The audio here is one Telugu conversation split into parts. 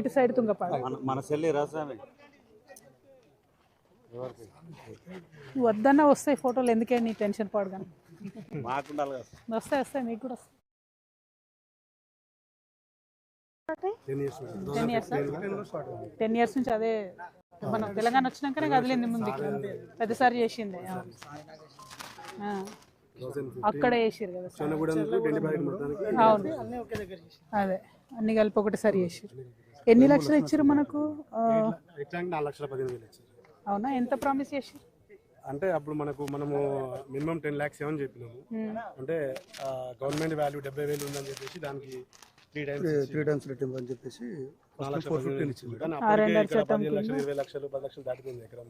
ఇటు సైడ్ తుంగపాడు. మన చెల్లి రాసామి వద్దన్నా వస్తాయి ఫోటోలు ఎందుకే నీ టెన్షన్ పడగాను మాకుండాలి కదా వస్తాయి వస్తాయి మీకు కూడా వస్తాయి. టెన్ ఇయర్స్ టెన్ ఇయర్స్ నుంచి అదే. మనం తెలంగాణ వచ్చినాకనే కదిలింది ముందుకి. పెద్దసారి చేసింది. అక్కడ వేసిరు కదా. అవును. అదే. అన్ని కలిపి ఒకటిసారి చేసిరు ఎన్ని లక్షలు ఇచ్చారు మనకు? ఆ, ఎట్లా అంటే నాలుగు లక్షల పదిహేను వేలు ఇచ్చారు అవునా? ఎంత ప్రామిస్ చేసిరు అంటే అప్పుడు మనకు మనము మినిమం టెన్ ల్యాక్స్ ఏమని చెప్పినాము. అంటే గవర్నమెంట్ వాల్యూ డెబ్బై వేలు ఉందని చెప్పేసి దానికి three times three times return ఇవ్వని చెప్పేసి ఇచ్చింది కానీ అప్పటికే ఇక్కడ పదిహేను లక్షలు ఇరవై లక్షలు పది లక్షలు దాటిపోయింది ఎకరం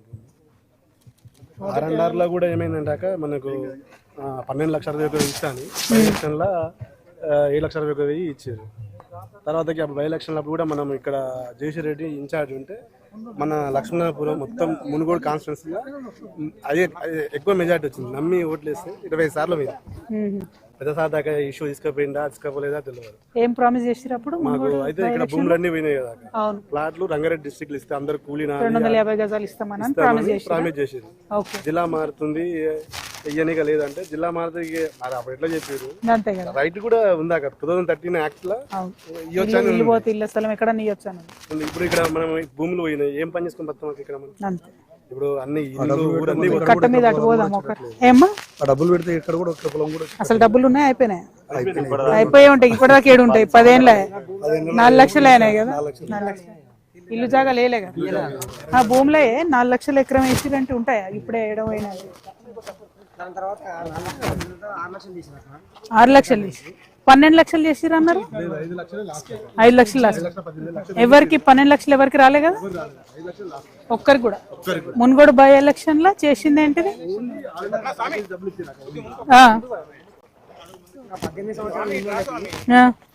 ఆర్ అండ్ ఆర్లో కూడా ఏమైందంటాక మనకు పన్నెండు లక్షల వెయ్యి ఇస్తాను. ఎలక్షన్లో ఏడు లక్షల వెయ్యి ఇచ్చారు. తర్వాతకి అప్పుడు బై ఎలక్షన్ అప్పుడు కూడా మనం ఇక్కడ జేసీ రెడ్డి ఇన్ఛార్జ్ ఉంటే మన లక్ష్మణపురం మొత్తం మునుగోడు కాన్స్టిట్యున్సీలో అదే ఎక్కువ మెజార్టీ వచ్చింది. నమ్మి ఓట్లు వేస్తే ఇరవై సార్లు మీద. మ్మ్. పెద్ద సార్ దాకా ఇష్యూ తీసుకుపోయిందా తీసుకుపోలేదా తెలియదు ఏం ప్రామిస్ చేసిరు అప్పుడు? మాకు అయితే ఇక్కడ భూములన్నీ పోయినాయి కదా ప్లాట్లు రంగారెడ్డి డిస్ట్రిక్ట్ ఇస్తే అందరు కూలీ రెండు వందల యాభై గజాలు ఇస్తామని ప్రామిస్ చేసి ప్రామిస్ చేసేది జిల్లా మారుతుంది. ఇయ్యనిక లేదంటే జిల్లా మారుతుంది మరి అప్పుడు ఎట్లా చెప్పారు? అంతే కదా. రైట్ కూడా ఉంది అక్కడ టూ థౌసండ్ థర్టీన్ యాక్ట్లో? ఇల్లు ఇల్లు పోతే ఇల్లు స్థలం ఎక్కడ. ఇప్పుడు ఇక్కడ మనం భూములు పోయినాయి. ఏం పని చేసుకుని బతాం ఇక్కడ మనం? అంతే. ఇప్పుడు అన్ని కట్ట మీద అటు పోదాం. ఏమ్మా? డబ్బులు పెడితే ఇక్కడ కూడా ఒక పొలం కూడా అసలు డబ్బులు ఉన్నాయి అయిపోయినాయి? అయిపోయి ఉంటాయి. ఇప్పటిదాకా ఏడు ఉంటాయి. పదేళ్ళ నాలుగు లక్షలు అయినాయి కదా? నాలుగు లక్షలు. ఇల్లు జాగా లేలే కదా? ఆ భూమిలో నాలుగు లక్షలు ఎకరం వేసిరంటే ఉంటాయా? ఇప్పుడే ఏడవ అయినాయి ఆరు లక్షలు తీసి. పన్నెండు లక్షలు చేసిరు అన్నారు? ఐదు లక్షలు లాస్ట్ ఎవరికి పన్నెండు లక్షలు ఎవరికి రాలే కదా? ఒక్కరికి కూడా. మున్గోడు బై ఎలక్షన్లో చేసింది ఏంటిది.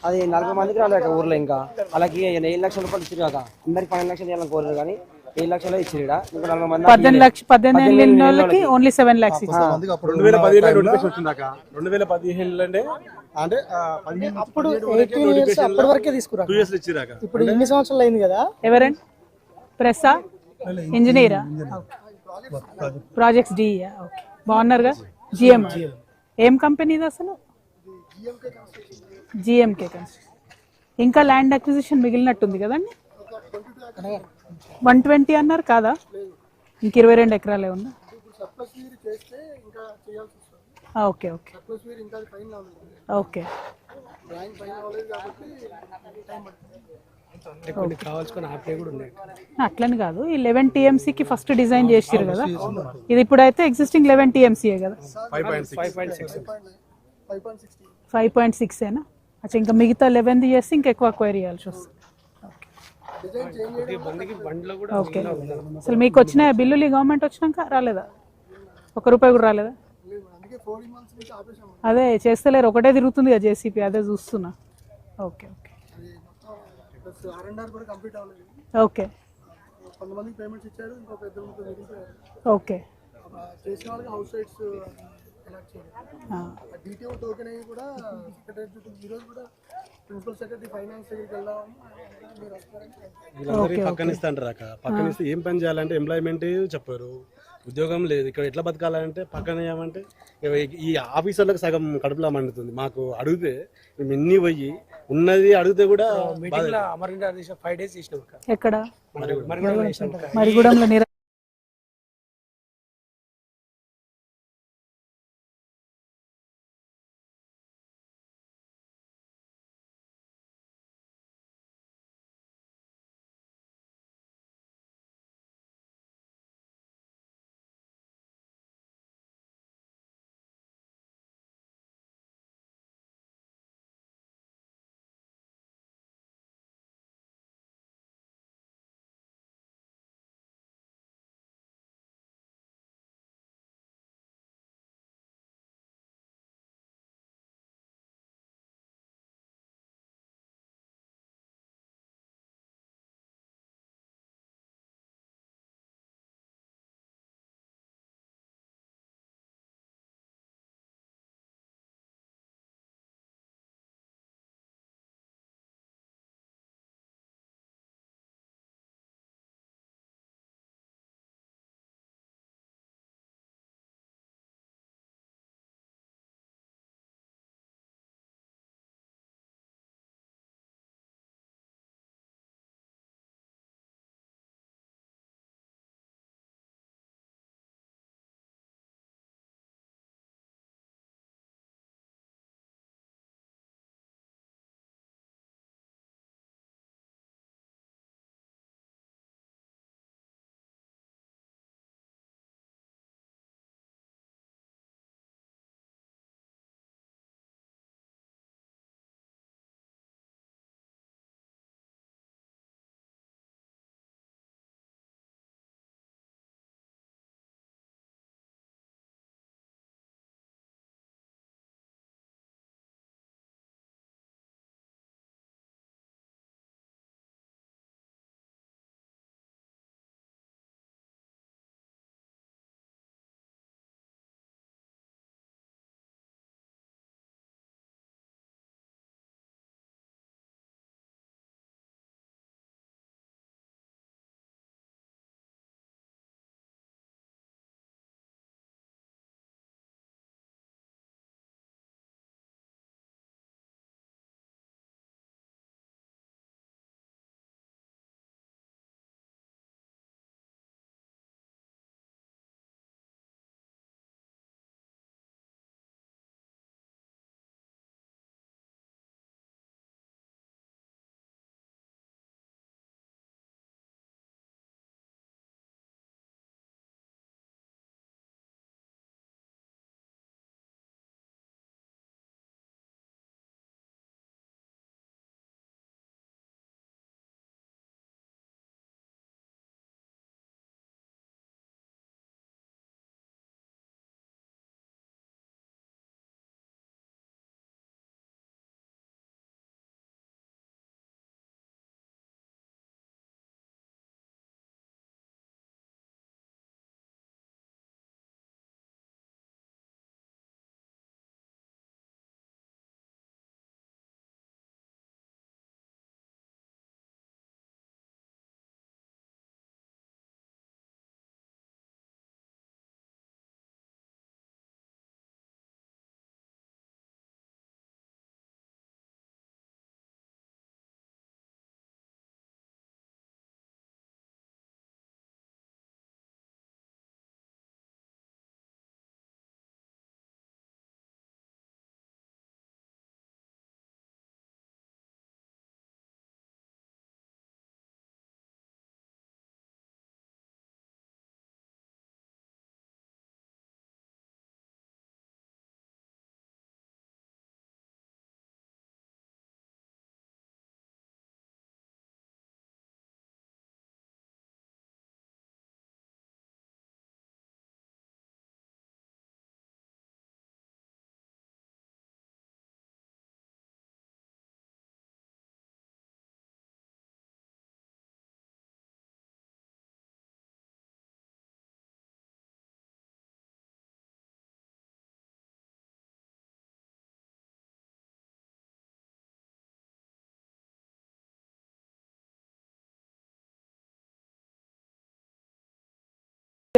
అది నలభై మందికి రాలేదు ఊర్లో ఇంకా. అలాగే ఏడు లక్షల రూపాయలు ఇచ్చారు కాక అందరికి పన్నెండు లక్షలు ఇవ్వాలని కోరారు కానీ ఏడు లక్షలు ఇచ్చారు ఈడ. ఇంకా నలభై మంది పద్దెనిమిది లక్ష పద్దెనిమిది ఏళ్ళు వెళ్ళిన వాళ్ళకి ఓన్లీ సెవెన్ లాక్స్ ఇచ్చారు మందికి అప్పుడు రెండు వేల పదిహేను నోటిఫికేషన్ వచ్చిందాక రెండు వేల పదిహేను అంటే అంటే ఆ, పదిహేను అప్పుడు ఎయిటీన్ ఇయర్స్ అప్పటి వరకే తీసుకురా. టూ ఇయర్స్ ఇచ్చిరాక ఇప్పుడు ఇన్ని సంవత్సరాలు అయింది కదా? ఎవరండి? ప్రెస్సా ఇంజనీరా? Projects DE okay. బాగున్నారుగా? జిఎం ఏం కంపెనీ ఇది అసలు? జిఎంకే కన్స్ట్రక్షన్ ఇంకా ల్యాండ్ అక్విజిషన్ మిగిలినట్టుంది కదండి? వన్ ట్వంటీ అన్నారు కాదా? ఇంక ఇరవై రెండు ఎకరాలే ఉందా ఓకే ఓకే. ఓకే. అట్లని కాదు. ఈ లెవెన్ టీఎంసీకి ఫస్ట్ డిజైన్ చేసిరు కదా? ఇది ఇప్పుడైతే ఎగ్జిస్టింగ్ లెవెన్ టీఎంసీయే కదా? ఫైవ్ పాయింట్ సిక్స్ ఏనా? అచ్చా ఇంకా మిగతా లెవెన్ది చేస్తే ఇంకా ఎక్కువ అక్వైర్ చేయాల్సి వస్తుంది. ఓకే. అసలు మీకు వచ్చిన బిల్లులు ఈ గవర్నమెంట్ వచ్చినాక రాలేదా? ఒక రూపాయి కూడా రాలేదా? లేదు అందుకే ఫోర్ మంత్స్ నుంచి ఆపేసాము అదే చేస్తలేరు. ఒకటే తిరుగుతుంది కదా జేసీపీ అదే చూస్తున్నా. Okay okay. ఓకే. కొంతమందికి పేమెంట్స్ ఇచ్చారు ఇంకో పెద్ద ముగ్గురు మిగిలిపోయారు ఓకే. ఆ. చేసిన వాళ్ళకి హౌస్ సైట్స్ ఎలాక్ట్ చేయాలి ఆ, ఆ డీటీఓ టోకెన్ అయ్యి కూడా సెక్రటరీ ఈరోజు కూడా ప్రిన్సిపల్ సెక్రటరీ ఫైనాన్స్ దగ్గరికి వెళ్దామని మీరు వస్తారని వీళ్ళందరికీ పక్కన ఇస్తాంటారు అక్క. పక్కన ఇస్తే ఏం పని చేయాలంటే ఎంప్లాయ్మెంట్ చెప్పారు. ఉద్యోగం లేదు. ఇక్కడ ఎట్లా బతకాలంటే పక్కన ఏమంటే ఈ ఆఫీసర్లకు సగం కడుపులా మండుతుంది. మాకు అడిగితే మేము ఎన్ని పోయి ఉన్నది అడిగితే కూడా ఫైవ్ డేస్ ఎక్కడ? మరిగూడెంలో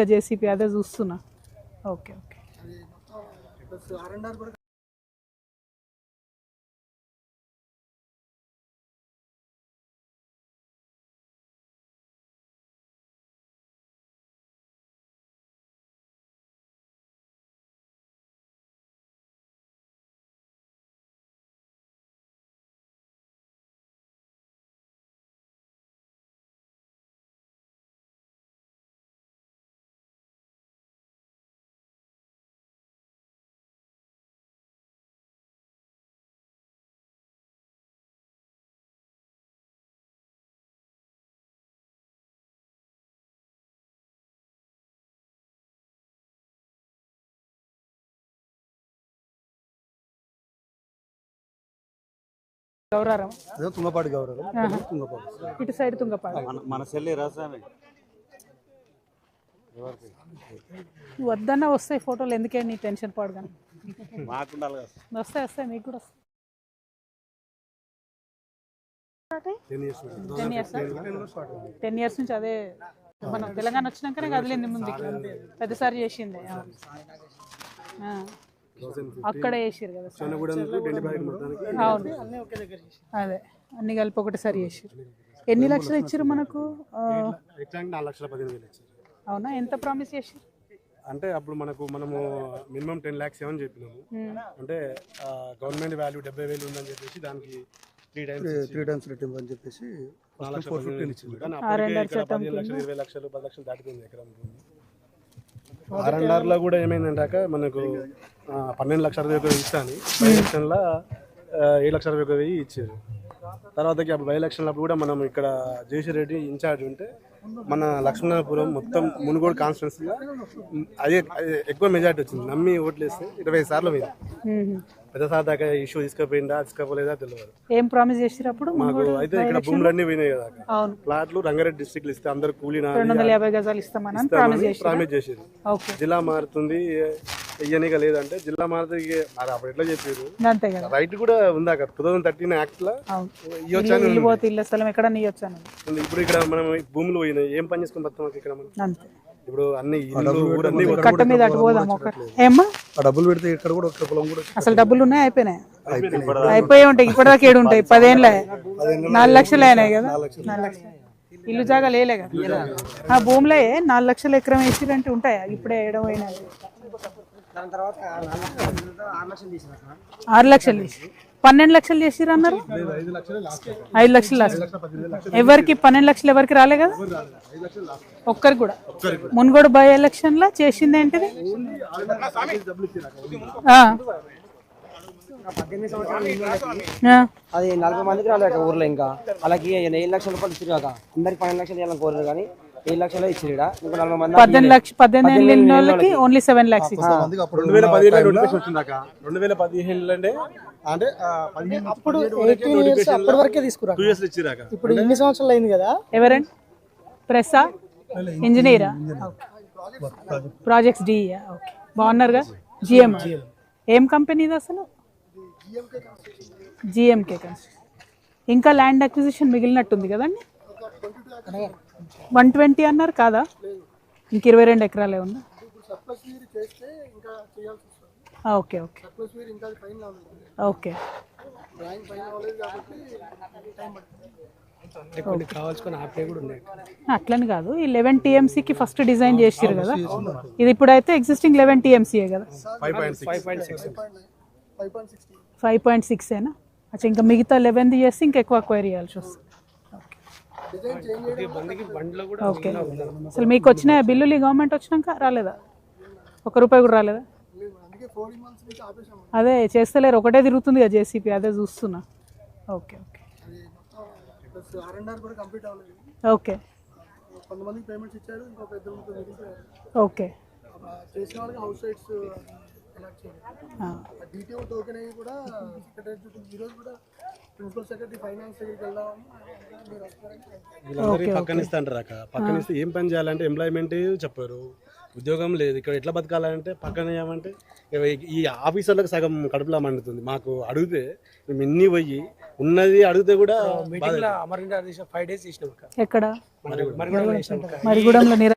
జేసీపీ అదే చూస్తున్నా. Okay okay. గౌరారం? అదే తుంగపాటి గౌరవం తుంగపాటి. ఇటు సైడ్ తుంగపాడు మన రాస్వామి నువ్వు వద్దన్నా వస్తాయి ఫోటోలు ఎందుకే నీ టెన్షన్ పడగాను. వస్తాయి వస్తాయి మీకు కూడా టెన్ ఇయర్స్ టెన్ ఇయర్స్? నుంచి అదే మనం తెలంగాణ వచ్చినాకనే కదిలింది ముందుకి. పెద్దసారి చేసింది. అక్కడ చేసిరు కదా అవును. అదే అన్ని కలిపి ఒకటిసారి చేసిరు ఎన్ని లక్షలు ఇచ్చారు మనకు? ఆ, ఎగ్జాక్ట్ నాలుగు లక్షల పదిహేను వేలు ఇచ్చారు అవునా? ఎంత ప్రామిస్ చేసిరు అంటే అప్పుడు మనకు మనము మినిమం టెన్ ల్యాక్స్ ఏమని చెప్పినాము. అంటే గవర్నమెంట్ వాల్యూ డెబ్బై వేలు ఉందని చెప్పేసి దానికి three times three times return అని చెప్పేసి ఇచ్చింది. కానీ చట్టం పదిహేను లక్షలు ఇరవై లక్షలు పది లక్షలు దాటిపోయింది ఎకరం భూమి ఆర్ అండ్ ఆర్లో కూడా ఏమైందంటాక మనకు పన్నెండు లక్షల అరవై ఒక ఇస్తాను బై ఎలక్షన్లో ఏడు లక్షల అరవై ఒక వెయ్యి ఇచ్చారు. తర్వాతకి అప్పుడు బై ఎలక్షన్లో అప్పుడు కూడా మనం ఇక్కడ జేసీ రెడ్డి ఇన్ఛార్జ్ ఉంటే మన లక్ష్మణపురం మొత్తం మునుగోడు కాన్స్టిట్యున్సీలో అదే ఎక్కువ మెజార్టీ వచ్చింది. నమ్మి ఓట్లు వేస్తే ఇరవై సార్లు మీద. మ్మ్. పెద్ద సార్ దాకా ఇష్యూ తీసుకుపోయిందా తీసుకపోలేదా తెలియదు ఏం ప్రామిస్ చేసిరు అప్పుడు మాకు అయితే ఇక్కడ భూములన్నీ పోయినాయి కదా ప్లాట్లు రంగారెడ్డి డిస్ట్రిక్ట్ ఇస్తే అందరు కూలీ రెండు వందల యాభై గజాలు ఇస్తామని ప్రామిస్ చేసి ప్రామిస్ చేసేది జిల్లా మారుతుంది ఇయ్యనిగా లేదంటే జిల్లా మారుతుంది అది అప్పుడు ఎట్లా చెప్పారు? రైట్ కూడా ఉంది అక్కడ టూ థౌసండ్ థర్టీన్ యాక్ట్లో? ఇల్లు స్థలం ఎక్కడ. ఇప్పుడు ఇక్కడ మనం భూములు పోయినాయి. ఏం పని చేసుకుని బతాం ఇక్కడ మనం? ఇప్పుడు అన్ని ఇల్లు ఊరు అన్ని కట్ట మీద అటు పోదాం ఒక ఏమ్మా? ఆ డబ్బులు పెడితే ఇక్కడ కూడా ఒక పొలం కూడా అసలు డబ్బులు ఉన్నాయి అయిపోయినాయి? అయిపోయి ఉంటాయి ఇప్పటిదాకా ఏడు ఉంటాయి. పదేళ్ళ. నాలుగు లక్షలు అయినాయి కదా. నాలుగు లక్షలు. ఇల్లు జాగా లేలే కదా. ఆ భూమిలో నాలుగు లక్షల ఎకరం వేసిరంటే ఉంటాయా? ఇప్పుడే ఏడవ అయినాయి దాని తర్వాత ఆరు లక్షలు చేసి పన్నెండు లక్షలు చేసిరు అన్నారు? ఐదు లక్షలు లాస్ట్ ఎవరికి పన్నెండు లక్షలు ఎవరికి రాలే కదా? ఒక్కరికి కూడా. మున్గోడు బై ఎలక్షన్లో చేసింది ఏంటిది. అది నలభై మందికి రాలేక ఊర్లో ఇంకా. అలాగే ఏడు లక్షల రూపాయలు ఇచ్చారు కాక అందరికి పన్నెండు లక్షలు ఇవ్వాలని కోరారు కానీ ఏడు లక్షలు ఇచ్చారు ఈడ. ఇంకా నలభై మంది పద్దెనిమిది లక్ష పద్దెనిమిది ఏళ్ళు వాళ్ళకి ఓన్లీ సెవెన్ లాక్స్ ఇచ్చారు మందికి అప్పుడు రెండు వేల పదిహేను నోటిఫికేషన్ వచ్చిందాక రెండు వేల పదిహేను అంటే అంటే ఆ, పదిహేను ఇప్పుడు ఎయిటీన్ ఇయర్స్ అప్పటి వరకే తీసుకురా టూ ఇయర్స్ ఇచ్చిరాక ఇప్పుడు ఇన్ని సంవత్సరాలు అయింది కదా? ఎవరండి? ప్రెస్సా ఇంజనీరా ప్రాజెక్ట్స్ డిఈ ఓకే బాగున్నారుగా? జిఎం ఏం కంపెనీ ఇది అసలు? జిఎంకే కన్స్ట్రక్షన్ ఇంకా ల్యాండ్ అక్విజిషన్ మిగిలినట్టుంది కదండి? వన్ ట్వంటీ అన్నారు కాదా? ఇంక ఇరవై రెండు ఎకరాలే ఉందా? సర్ప్లస్ వీర్ చేస్తే ఇంకా చేయాల్సి వస్తుంది ఆ, ఓకే ఓకే ఓకే అట్లని కాదు. ఈ లెవెన్ టీఎంసీకి ఫస్ట్ డిజైన్ చేసిరు కదా. ఇది ఇప్పుడైతే ఎగ్జిస్టింగ్ లెవెన్ టీఎంసీయే కదా. ఫైవ్ పాయింట్ సిక్స్ ఏనా? అచ్చా ఇంకా మిగతా లెవెన్ది చేస్తే ఇంకా ఎక్కువ అక్వైర్ చేయాల్సి వస్తుంది. ఓకే. అసలు మీకు వచ్చిన బిల్లులు ఈ గవర్నమెంట్ వచ్చినాక రాలేదా? ఒక రూపాయి కూడా రాలేదా? అదే చేస్తలేరు ఒకటే తిరుగుతుంది కదా జేసీపీ అదే చూస్తున్నా. Okay okay. ఓకే. కొంతమందికి పేమెంట్స్ ఇచ్చారు ఇంకో పెద్ద ముగ్గురు మిగిలిపోయారు ఓకే. ఆ చేసిన వాళ్ళకి హౌస్ సైట్స్ ఎలాక్ట్ చేయాలి ఆ, డిటిఓ టోకెన్ అయ్యి కూడా సెక్రటరీ ఈరోజు కూడా ప్రిన్సిపల్ సెక్రటరీ ఫైనాన్స్ దగ్గరికి వెళ్దామని మీరు వస్తారని వీళ్ళందరికీ పక్కన ఇస్తా అంటారు అక్క పక్కన ఇస్తే ఏం పని చేయాలంటే ఎంప్లాయ్మెంట్ చెప్పారు. ఉద్యోగం లేదు. ఇక్కడ ఎట్లా బతకాలంటే పక్కన ఏమంటే ఈ ఆఫీసర్లకు సగం కడుపులా మండుతుంది. మాకు అడిగితే మేము ఇన్ని పోయి ఉన్నది అడిగితే కూడా బాధ ఎక్కడ? మరిగూడెంలో నిర